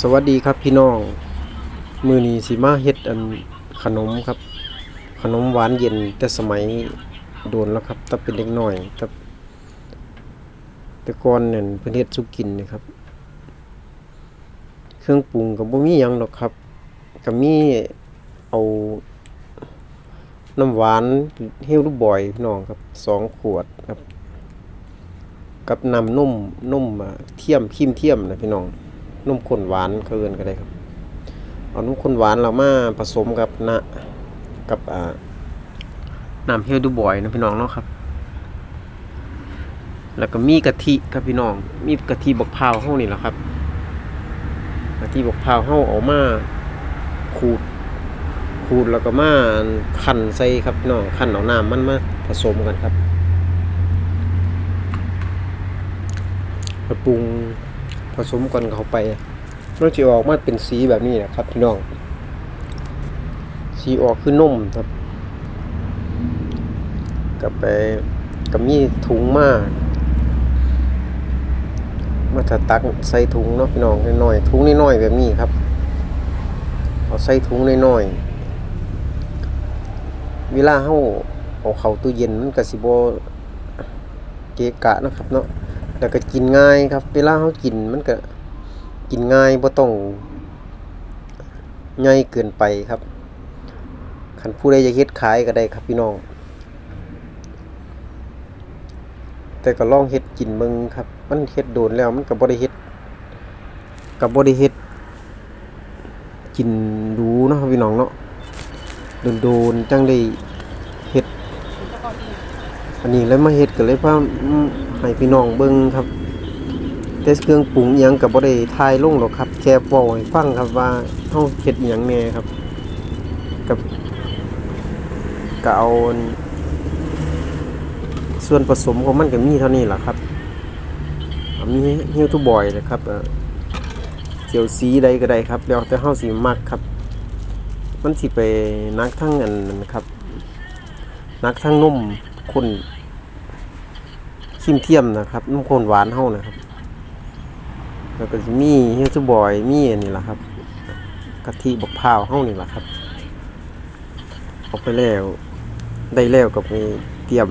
สวัสดีครับพี่น้อง มือนีสิมาเฮ็ดอันขนมครับ ขนมหวานเย็นแต่สมัยโดนแล้วครับแต่เป็นเด็กหน้อยแต่แต่ก่อนเนี่ยเพิ่นเฮ็ดสุกินนี่ครับ เครื่องปรุงก็บ่มียังดอกครับก็มีเอาน้ำหวานเฮลลูกบอยพี่น้องครับสองขวดครับ กับน้ำนมนมอ่าเทียมครีมเทียมนะพี่น้อง นมข้นหวานเขาเอิ้นก็ได้ครับเอานมข้นหวานเรามาผสมกับนะกับอ่าน้ำเฮลดูบอยนะพี่น้องเนาะครับ แล้วก็มีกะทิครับพี่น้อง มีกะทิบักพร้าวเฮานี่แหละครับกะทิบักพร้าวเฮาเอามาขูดขูดแล้วก็มาคั่นใส่ครับพี่น้องคั่นเอาน้ำมันมาผสมกันครับปรุง ผสมกันเข้าไปมันจะออกมาเป็นสีแบบนี้นะครับพี่น้อง สีออกคือนมครับกับไปกับมีถุงมากมาถ้าตักใส่ถุงเนาะพี่น้องน้อยๆถุงน้อยๆแบบนี้ครับเอาใส่ถุงน้อยๆเวลาเฮาเอาเข้าตู้เย็นมันก็สิบ่เกะกะนะครับเนาะ แล้วก็กินง่ายครับ เวลาเขากินมันก็กินง่ายบ่ต้องใหญ่เกินไปครับคันผู้ใดจะเฮ็ดขายก็ได้ครับพี่น้อง แต่ก็ลองเฮ็ดกินเบิ่งครับ มันเฮ็ดโดนแล้วมันก็บ่ได้เฮ็ดก็บ่ได้เฮ็ดกินดูเนาะครับพี่น้องเนาะโดนๆจังได้เฮ็ดอันนี้เลยมาเฮ็ดก็เลยพา ให้พี่น้องเบิ่งครับแต่เครื่องปรุงยังก็บ่ได้ทายลงหรอกครับ แค่เว้าให้ฟังครับว่าเฮาเฮ็ดอิหยังแน่ครับ กับก็เอาส่วนผสมของมันก็มีเท่านี้แหละครับอ่ามีเฮียวทูบอยนะครับเอ่อเจียวสีใดก็ได้ครับแล้วแต่เฮาสิมักครับ มันสิไปนักทั้งอันนั้นครับ นักทั้งนุ่มข้น ครีมเทียมนะครับนมข้นหวานเฮานะครับ แล้วก็มีเฮลซูบอยมีอันนี้ล่ะครับกะทิบักพร้าวเฮานี่แหละครับเอาไปแล้วได้แล้วก็ไปเตรียม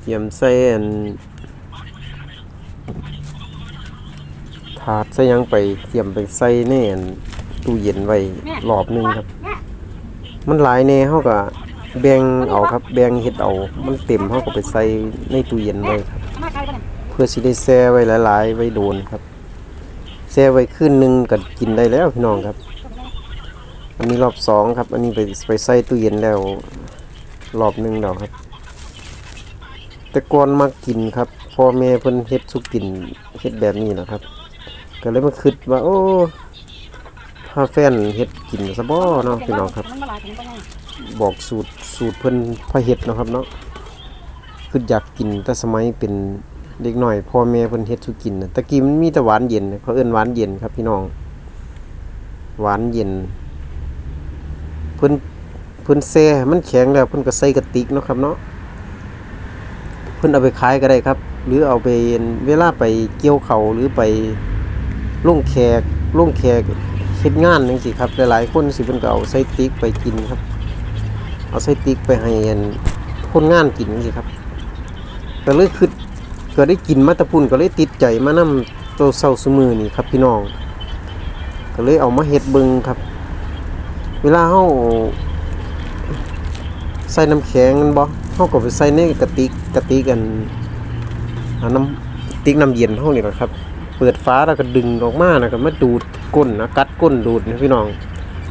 เตรียมใส่อันถาดใส่ยังไปเตรียมไปใส่ในอันตู้เย็นไว้รอบนึงครับ มันหลายแน่เฮาก็ แบ่งเอาครับแบ่งเฮ็ดเอามันเต็มเฮาก็ไปใส่ในตู้เย็นไว้ครับมาไกลปะเนี่ยเพื่อสิได้แช่ไว้หลาย ๆ ไว้โดนครับแช่ไว้คืนนึงก็กินได้แล้วพี่น้องครับ อันนี้รอบสองครับ อันนี้ไปไปใส่ตู้เย็นแล้ว รอบหนึงแล้วครับ แต่ก่อนมากินครับพ่อแม่เพิ่นเฮ็ดสุกินเฮ็ดแบบนี้นะครับ ก็เลยมาคิดว่าโอ้พาแฟนเฮ็ดกินซะบ่เนาะพี่น้องครับ บอกสูตรสูตรเพิ่นพาเฮ็ดนะครับเนาะคืออยากกินแต่สมัยเป็นเด็กหน้อยพ่อแม่เพิ่นเฮ็ดสุกินนะตะกี้มันมีแต่หวานเย็นเขาเอิ้นหวานเย็นครับพี่น้อง หวานเย็น เพิ่นเพิ่นแช่มันแข็งแล้วเพิ่นก็ใส่กระติกเนาะครับเนาะเพิ่นเอาไปขายก็ได้ครับ หรือเอาไปเวลาไปเกี่ยวเขาหรือไปล่งแขกล่งแขกเฮ็ดงานจังซี่ครับหลายๆคนสิเพิ่นก็เอาใส่ติ๊กไปกินครับ เอาใส่ติ๊กไปให้อันคนงานกินจังซี่ครับก็เลยคือก็ได้กินมาตะพุ่นก็เลยติดใจมานำตัวเซาซุมือนี่ครับพี่น้อง ก็เลยเอามาเฮ็ดเบิงครับ เวลาเฮาใส่น้ำแข็งแม่นบ่เฮาก็ไปใส่ในกระติกกระติกกันอ่าน้ำติ๊กน้ำเย็นเฮานี่แหละครับ เปิดฝาแล้วก็ดึงออกมาแล้วก็มาดูดก้นนะกัดก้นดูดนะพี่น้อง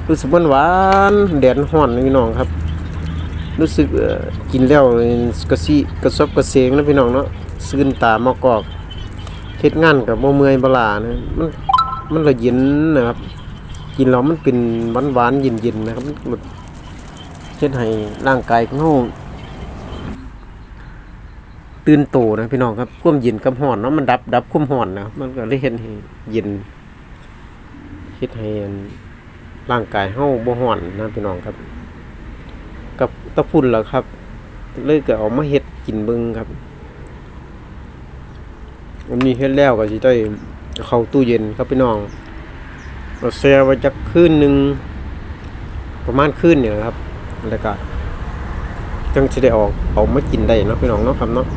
รู้สึกมันหวานแดดร้อนนะพี่น้องครับ รู้สึกกินแล้วกระซีกระซบกระเซงนะพี่น้องเนาะซื่นตามากอกเฮ็ดงานกับบ่เมื่อยบ่ลานะมันมันละเย็นนะครับ กินแล้วมันเป็นหวานๆเย็นๆนะครับมันเฮ็ดให้ร่างกายของเฮาตื่นโตนะพี่น้องครับความเย็นกับร้อนเนาะมันดับดับความร้อนนะมันก็เลยเฮ็ดให้เย็นเฮ็ดให้ร่างกายเฮาบ่ฮ้อนนะพี่น้องครับ กับตะพุ่นล่ะครับ เลยก็เอามาเฮ็ดกินเบิ่งครับอันนี้เฮ็ดแล้วก็สิได้เข้าตู้เย็นครับพี่น้องเราแช่ไว้จักคืนหนึงประมาณคืนเนี่ยครับ แล้วก็จังสิได้ออกเอามากินได้เนาะพี่น้องเนาะครับเนาะ